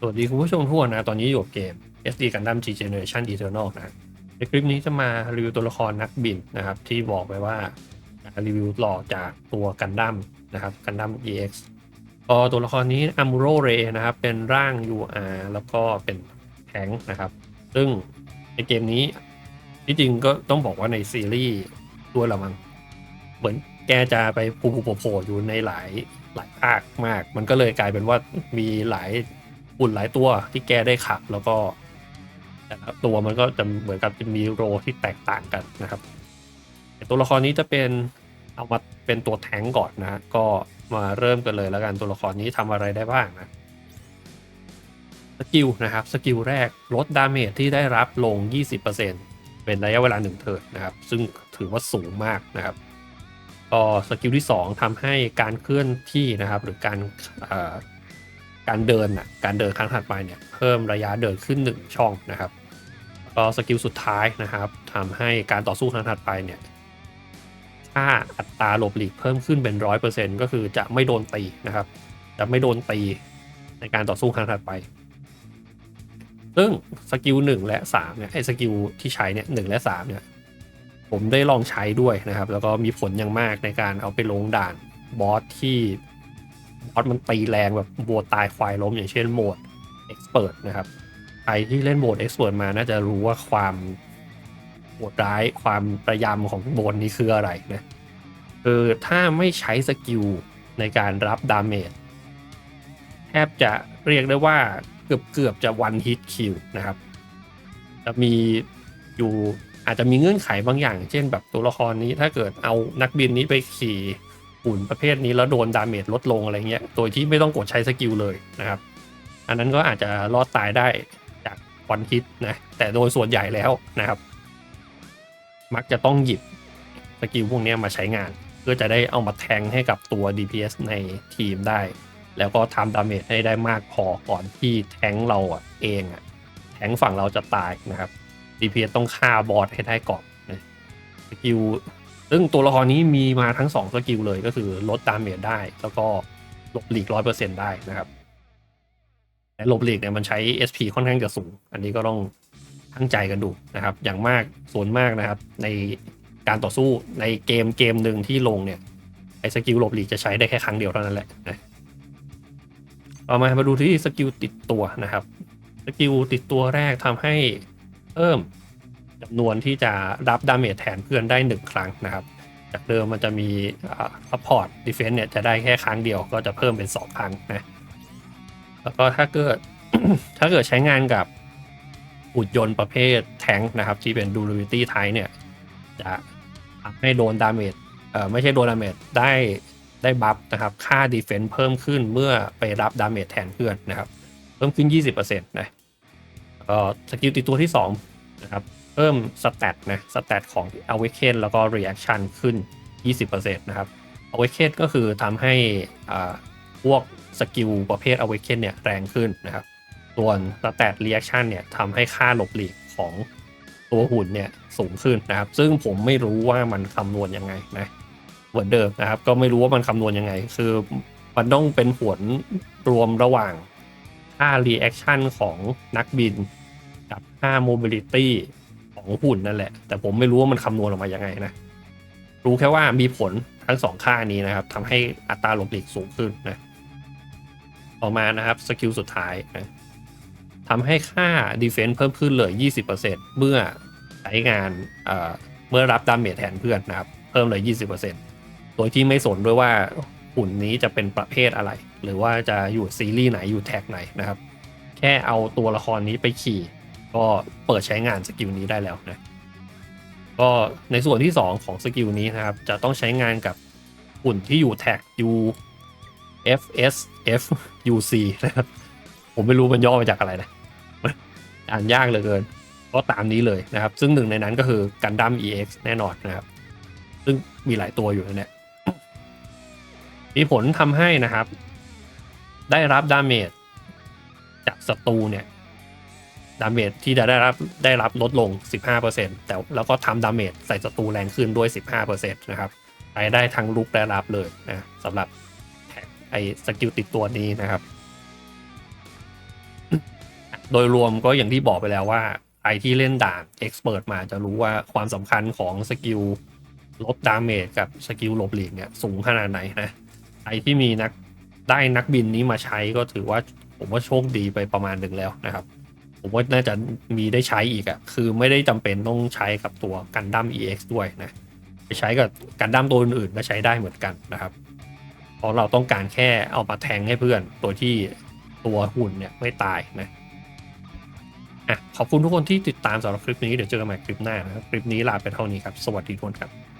สวัสดีคุณผู้ชมทุกคนนะ ตอนนี้อยู่กับเกม SD Gundam G Generation Eternal นะ ในคลิปนี้จะมารีวิวตัวละครนักบินนะครับ ที่บอกไปว่ารีวิวหลอกจากตัวกันดั้มนะครับกันดั้ม EX ก็ตัวละครนี้ Amuro Ray นะครับ เป็นร่าง UR แล้วก็เป็นแทงนะครับ ซึ่งในเกมนี้ที่จริงก็ต้องบอกว่าในซีรีส์ด้วละมัง เหมือนแกจะไปผูผูโผล่อยู่ในหลายหลายภาคมาก มันก็เลยกลายเป็นว่ามีหลาย อุ่นหลายตัวที่แกได้ขับแล้วก็แต่ละตัวมันก็จะเหมือนกับจะมีโรที่แตกต่างกันนะครับตัวละครนี้จะเป็นเอามาเป็นตัวแทงก่อนนะก็มาเริ่มกันเลยแล้วกันตัวละครนี้ทำอะไรได้บ้างนะสกิลนะครับสกิลแรกลดดาเมจที่ได้รับลง 20%เป็นระยะเวลา1เทิร์นนะครับ ซึ่งถือว่าสูงมากนะครับก็สกิลที่ 2ทำให้การเคลื่อนที่นะครับ หรือการ การเดินอะการเดินครั้งถัดไปเนี่ยเพิ่มระยะเดินขึ้น 1 ช่องนะครับก็สกิลสุดท้ายนะครับทำให้การต่อสู้ครั้งถัดไปเนี่ยค่าอัตราหลบหลีกเพิ่มขึ้นเป็นร้อยเปอร์เซ็นก็คือจะไม่โดนตีนะครับ จะไม่โดนตีในการต่อสู้ครั้งถัดไป ซึ่งสกิลหนึ่งและสามเนี่ยไอ้สกิลที่ใช้เนี่ยหนึ่งและสามเนี่ยผมได้ลองใช้ด้วยนะครับ แล้วก็มีผลอย่างมากในการเอาไปลงด่านบอสที่ อสมันตีแรงแบบบัวตายควายล้มอย่างเช่นโหมด Expert นะครับใครที่เล่นโหมด Expert มาน่าจะรู้ว่าความโหดร้ายความประยำของโหมดนี้คืออะไรนะคือถ้าไม่ใช้สกิลในการรับดาเมจแทบจะเรียกได้ว่าเกือบเกือบจะ one hit kill นะครับ จะมีอยู่อาจจะมีเงื่อนไขบางอย่าง เช่นแบบตัวละครนี้ถ้าเกิดเอานักบินนี้ไปขี่ หุ่นประเภทนี้แล้วโดนดาเมจลดลงอะไรเงี้ย โดยที่ไม่ต้องกดใช้สกิลเลยนะครับ อันนั้นก็อาจจะรอดตายได้จากวันฮิตนะ แต่โดยส่วนใหญ่แล้วนะครับ มักจะต้องหยิบสกิลพวกนี้มาใช้งาน เพื่อจะได้เอามาแทงให้กับตัว DPS ในทีมได้ แล้วก็ทำดาเมจให้ได้มากพอก่อนที่แทงเราเองอะแทงฝั่งเราจะตายนะครับ DPS ต้องฆ่าบอสให้ได้ก่อนสกิล ซึ่งตัวละครนี้มีมาทั้ง2สกิลเลยก็คือลดดาเมจได้ แล้วก็หลบหลีกร้อยเปอร์เซ็นได้นะครับแต่หลบหลีกเนี่ยมันใช้ SP ค่อนข้างจะสูง อันนี้ก็ต้องตั้งใจกันดูนะครับ อย่างมากส่วนมากนะครับ ในการต่อสู้ในเกมเกมหนึ่งที่ลงเนี่ยไอ้สกิลหลบหลีกจะใช้ได้แค่ครั้งเดียวเท่านั้นแหละนะต่อมามาดูที่สกิลติดตัวนะครับ สกิลติดตัวแรกทำให้เพิ่ม จำนวนที่จะรับดาเมจแทนเพื่อนได้ 1 ครั้งนะครับ จากเดิมมันจะมีซัพพอร์ตดิเฟน s ์เนี่ยจะได้แค่ครั้งเดียวก็จะเพิ่มเป็น 2 ครั้งนะ แล้วก็ถ้าเกิดถ้าเกิดใช้งานกับหุ่นยนต์ประเภทแทงค์นะครับ ที่เป็น durability type เนี่ย จะทำให้โดนดาเมจเอ่อไม่ใช่โดนดาเมจได้ได้บัฟนะครับ ค่าดีเฟน s ์เพิ่มขึ้นเมื่อไปรับดาเมจแทนเพื่อนนะครับ เพิ่มขึ้น 20%นะก็สกิลติดตัวที่ 2 นะครับ เพิ่มสแตทนะสแตทของ Awaken แล้วก็ Reaction ขึ้น 20%นะครับ Awaken ก็คือทำให้พวกสกิลประเภท Awaken เนี่ยแรงขึ้นนะครับ ส่วน Stat Reaction เนี่ยทำให้ค่าหลบหลีกของตัวหุ่นเนี่ยสูงขึ้นนะครับ ซึ่งผมไม่รู้ว่ามันคำนวณยังไงนะเหมือนเดิมนะครับ ก็ไม่รู้ว่ามันคำนวณยังไง คือมันต้องเป็นผลรวมระหว่างค่า reaction ของนักบิน กับค่า mobility ของหุ่นนั่นแหละ แต่ผมไม่รู้ว่ามันคำนวณออกมายังไงนะ รู้แค่ว่ามีผลทั้งสองค่านี้นะครับทำให้อัตราหลบหลีกสูงขึ้นนะต่อมานะครับสกิลสุดท้ายนะทำให้ค่า defense เพิ่มขึ้นเลย 20%เมื่อใช้งานเอ่อเมื่อรับดาเมจแทนเพื่อนนะครับ เพิ่มเลย 20%โดยที่ไม่สนด้วยว่าหุ่นนี้จะเป็นประเภทอะไร หรือว่าจะอยู่ซีรีส์ไหนอยู่แท็กไหนนะครับ แค่เอาตัวละครนี้ไปขี่ ก็เปิดใช้งานสกิลนี้ได้แล้วนะก็ในส่วนที่ 2 ของสกิลนี้นะครับ จะต้องใช้งานกับหุ่นที่อยู่แท็ก U F S F U C นะครับผมไม่รู้มันย่อมาจากอะไรนะอ่านยากเหลือเกิน ก็ตามนี้เลยนะครับ ซึ่งหนึ่งในนั้นก็คือกันดั้ม EX แน่นอนนะครับ ซึ่งมีหลายตัวอยู่นะเนี่ยมีผลทำให้นะครับ ได้รับดาเมจจากศัตรูเนี่ย ดาเมจที่จะได้รับได้รับลดลง 15%แต่แล้วก็ทำดาเมจใส่ศัตรูแรงขึ้นด้วย 15%นะครับใช้ได้ทั้งลุกและรับเลยนะสำหรับไอ้สกิลติดตัวนี้นะครับ โดยรวมก็อย่างที่บอกไปแล้วว่าใครที่เล่นด่านเอ็กซ์เพรสมาจะรู้ว่าความสำคัญของสกิลลดดาเมจกับสกิลหลบหลีกเนี่ยสูงขนาดไหนนะใครที่มีนักได้นักบินนี้มาใช้ก็ถือว่าผมว่าโชคดีไปประมาณหนึ่งแล้วนะครับ ผมว่าน่าจะมีได้ใช้อีกอะคือไม่ได้จำเป็นต้องใช้กับตัวกันดั้ม EX ด้วยนะไปใช้กับกันดั้มตัวอื่นๆก็ใช้ได้เหมือนกันนะครับเพราะเราต้องการแค่เอามาแทงให้เพื่อนโดยที่ตัวหุ่นเนี่ยไม่ตายนะอะขอบคุณทุกคนที่ติดตามสำหรับคลิปนี้เดี๋ยวเจอกันใหม่คลิปหน้านะครับคลิปนี้ลาไปเท่านี้ครับ สวัสดีทุกคนครับ